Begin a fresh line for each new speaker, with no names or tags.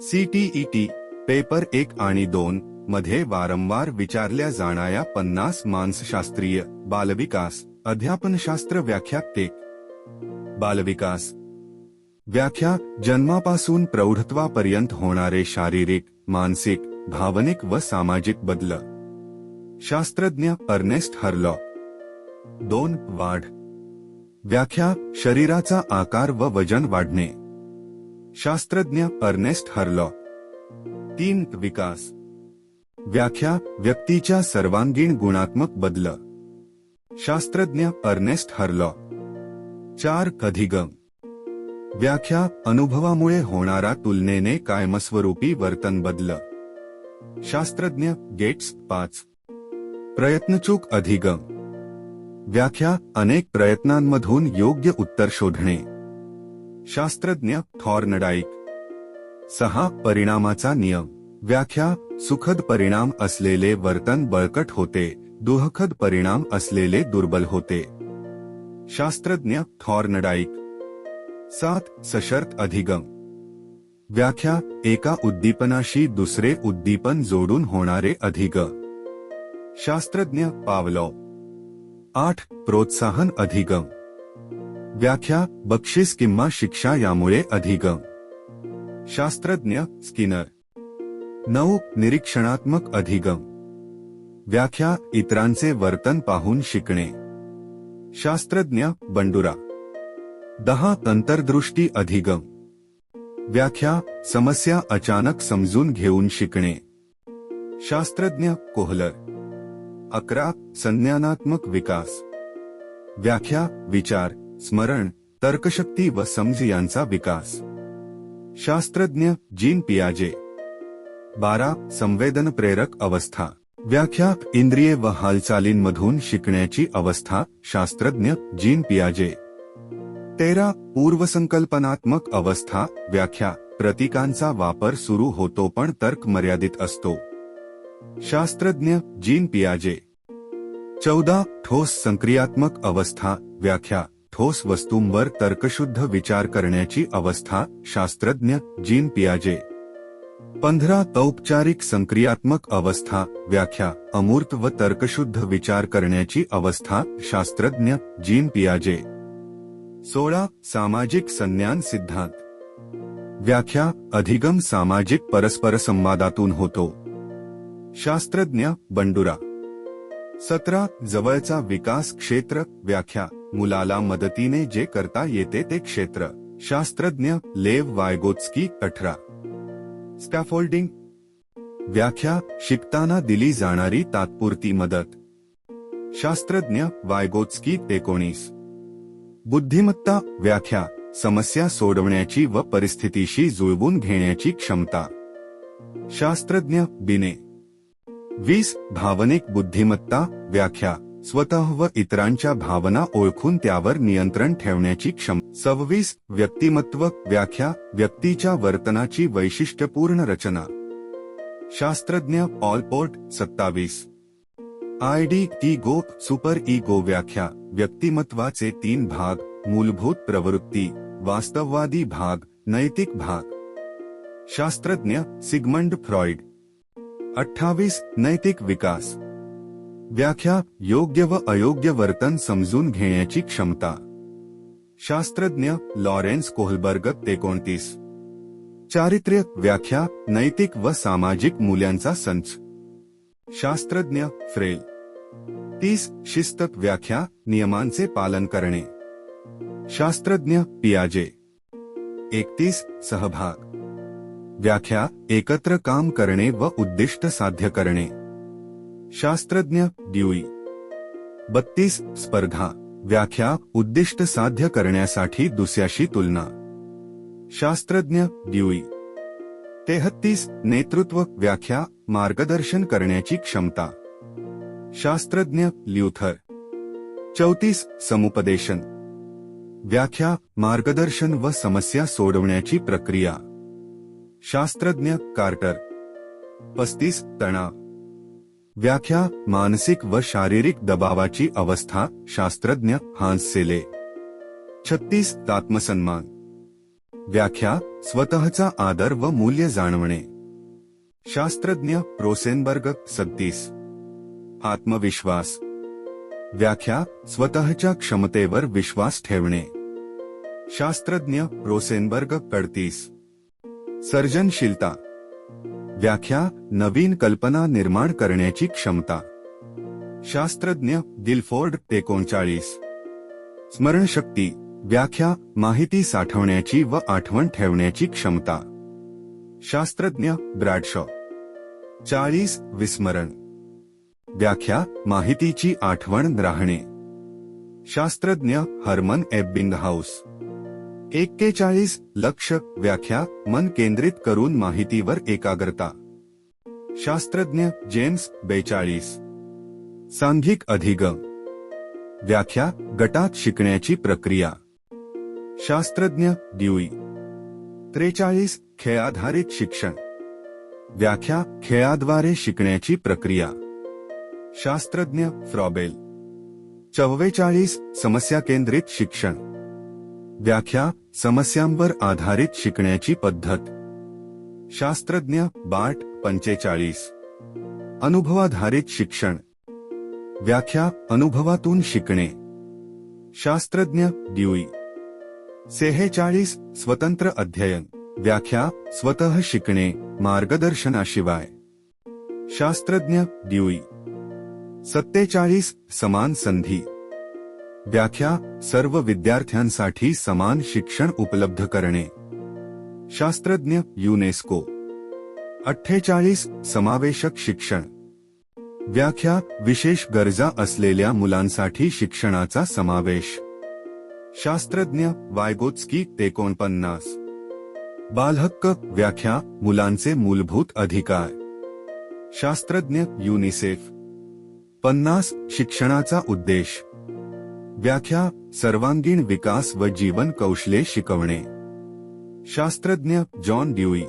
CTET paper एक आणि दोन मध्ये वारंवार विचारल्या जाणाऱ्या पन्नास मानसशास्त्रीय बालविकास अध्यापनशास्त्र व्याख्या एक बालविकास. व्याख्या जन्मापासून प्रौढत्वापर्यंत होणारे शारीरिक मानसिक भावनिक व सामाजिक बदल. शास्त्रज्ञ अर्नेस्ट हर्लॉ. दोन वाढ. व्याख्या शरीराचा आकार व वजन वाढणे. शास्त्रज्ञ अर्नेस्ट हर्लॉ. तीन विकास. व्याख्या व्यक्तीच्या सर्वांगीण गुणात्मक बदल. शास्त्रज्ञ अर्नेस्ट हर्लॉ. चार अधिगम व्याख्या अनुभवामुळे होणारा तुलनेने कायमस्वरूपी वर्तन बदल. शास्त्रज्ञ गेट्स पाच. प्रयत्नचूक अधिगम. व्याख्या अनेक प्रयत्नांमधून योग्य उत्तर शोधणे. शास्त्रज्ञ थॉर्नडाईक सहा परिणामाचा नियम. व्याख्या सुखद परिणाम असलेले वर्तन बळकट होते दुःखद परिणाम असलेले दुर्बल होते. शास्त्रज्ञ थॉर्नडाईक सात सशर्त अधिगम. व्याख्या एका उद्दीपनाशी दुसरे उद्दीपन जोडून होणारे अधिगम शास्त्रज्ञ पावलॉ. आठ प्रोत्साहन अधिगम. व्याख्या बक्षीस किंवा शिक्षा यामुळे अधिगम शास्त्रज्ञ स्किनर. नऊ निरीक्षणात्मक अधिगम व्याख्या इतरांचे वर्तन पाहून शिकणे. शास्त्रज्ञ बंडुरा. दहा अंतर्दृष्टी अधिगम व्याख्या समस्या अचानक समजून घेऊन शिकणे. शास्त्रज्ञ कोहलर. अकरा संज्ञानात्मक विकास. व्याख्या विचार. स्मरण तर्कशक्ती व समज यांचा विकास. शास्त्रज्ञ जीन पियाजे. बारा संवेदन प्रेरक अवस्था. व्याख्या इंद्रिये व हालचालींमधून शिकण्याची अवस्था शास्त्रज्ञ जीन पियाजे. तेरा पूर्वसंकल्पनात्मक अवस्था व्याख्या प्रतीकांचा वापर सुरू होतो पण तर्क मर्यादित असतो. शास्त्रज्ञ जीन पियाजे. चौदा ठोस संक्रियात्मक अवस्था व्याख्या ठोस वस्तूंवर तर्कशुद्ध विचार करण्याची अवस्था शास्त्रज्ञ जीन पियाजे. पंधरा औपचारिक संक्रियात्मक अवस्था व्याख्या अमूर्त व तर्कशुद्ध विचार करण्याची अवस्था शास्त्रज्ञ जीन पियाजे. सोळा सामाजिक संज्ञान सिद्धांत. व्याख्या अधिगम सामाजिक परस्पर संवादातून होतो. शास्त्रज्ञ बंडुरा. सतरा जवळचा विकास क्षेत्र व्याख्या. मुलाला मदतीने जे करता येते ते क्षेत्र. शास्त्रज्ञ लेव वायगोत्स्की अठरा. स्कॅफोल्डिंग. व्याख्या शिकताना दिली जाणारी तात्पुरती मदत. शास्त्रज्ञ वायगोत्स्की एकोणीस. बुद्धिमत्ता व्याख्या समस्या सोडवण्याची व परिस्थितीशी जुळवून घेण्याची क्षमता. शास्त्रज्ञ बिने. वीस भावनिक बुद्धिमत्ता व्याख्या स्वतः व इतरांच्या भावना ओळखून त्यावर नियंत्रण ठेवण्याची क्षम सव्वीस व्यक्तिमत्व व्याख्या व्यक्तीच्या वर्तनाची वैशिष्ट्यपूर्ण रचना. शास्त्रज्ञ ऑलपोर्ट सत्तावीस. आय डी टी गो सुपर इगो व्याख्या व्यक्तिमत्वाचे तीन भाग मूलभूत प्रवृत्ती वास्तववादी भाग नैतिक भाग. शास्त्रज्ञ सिगमंड फ्रॉइड. अठ्ठावीस नैतिक विकास. व्याख्या योग्य व अयोग्य वर्तन समजून घेण्याची क्षमता. शास्त्रज्ञ लॉरेन्स कोहलबर्ग एकोणतीस. चारित्र्य व्याख्या नैतिक व सामाजिक मूल्यांचा संच. शास्त्रज्ञ फ्रेल. तीस शिस्त व्याख्या नियमांचे पालन करणे. शास्त्रज्ञ पियाजे. एकतीस सहभाग. व्याख्या एकत्र काम करणे व उद्दिष्ट साध्य करणे. शास्त्रज्ञ ड्युई. बत्तीस स्पर्धा. व्याख्या उद्दिष्ट साध्य करण्यासाठी दुसऱ्याशी तुलना. शास्त्रज्ञ ड्युई. तेहत्तीस नेतृत्व व्याख्या मार्गदर्शन करण्याची क्षमता. शास्त्रज्ञ ल्युथर. चौतीस समुपदेशन. व्याख्या मार्गदर्शन व समस्या सोडवण्याची प्रक्रिया. शास्त्रज्ञ कार्टर. पस्तीस तणाव. व्याख्या मानसिक व शारीरिक दबावाची अवस्था शास्त्रज्ञ हांस सेले. छत्तीस आत्मसन्मान. व्याख्या स्वतःचा आदर व मूल्य जाणवणे. शास्त्रज्ञ रोसेनबर्ग सत्तीस. आत्मविश्वास. व्याख्या स्वतःच्या क्षमतेवर विश्वास ठेवणे. शास्त्रज्ञ रोसेनबर्ग कडतीस सर्जनशीलता. व्याख्या नवीन कल्पना निर्माण करण्याची क्षमता. शास्त्रज्ञ गिलफोर्ड एकोणचाळीस. स्मरणशक्ती व्याख्या माहिती साठवण्याची व आठवण ठेवण्याची क्षमता. शास्त्रज्ञ ब्रॅडशॉ. चाळीस विस्मरण. व्याख्या माहितीची आठवण राहणे. शास्त्रज्ञ हरमन एबिंगहाऊस. एक्केचाळीस लक्ष व्याख्या मन केंद्रित करून माहितीवर एकाग्रता. शास्त्रज्ञ जेम्स बेचाळीस. सांघिक अधिगम. व्याख्या गटात शिकण्याची प्रक्रिया. शास्त्रज्ञ ड्युई. त्रेचाळीस खेळाधारित शिक्षण. व्याख्या खेळाद्वारे शिकण्याची प्रक्रिया. शास्त्रज्ञ फ्रॉबेल. चव्वेचाळीस समस्या केंद्रित शिक्षण. व्याख्या समस्यांवर आधारित शिकण्याची पद्धत. शास्त्रज्ञ बाट पंचेचाळीस. अनुभवाधारित शिक्षण. व्याख्या अनुभवातून शिकणे. शास्त्रज्ञ ड्युई. सेहेचाळीस स्वतंत्र अध्ययन. व्याख्या स्वतः शिकणे मार्गदर्शनाशिवाय. शास्त्रज्ञ ड्युई. सत्तेचाळीस समान संधी. व्याख्या सर्व विद्यार्थ्यांसाठी समान शिक्षण उपलब्ध करणे. शास्त्रज्ञ युनेस्को. अठ्ठेचाळीस समावेशक शिक्षण. व्याख्या विशेष गरजा असलेल्या मुलांसाठी शिक्षणाचा समावेश. शास्त्रज्ञ वायगोत्स्की एकोणपन्नास. बालहक्क व्याख्या मुलांचे मूलभूत अधिकार. शास्त्रज्ञ युनिसेफ. पन्नास शिक्षणाचा उद्देश. व्याख्या सर्वांगीण विकास व जीवन कौशले शिकवणे. शास्त्रज्ञ जॉन ड्युई.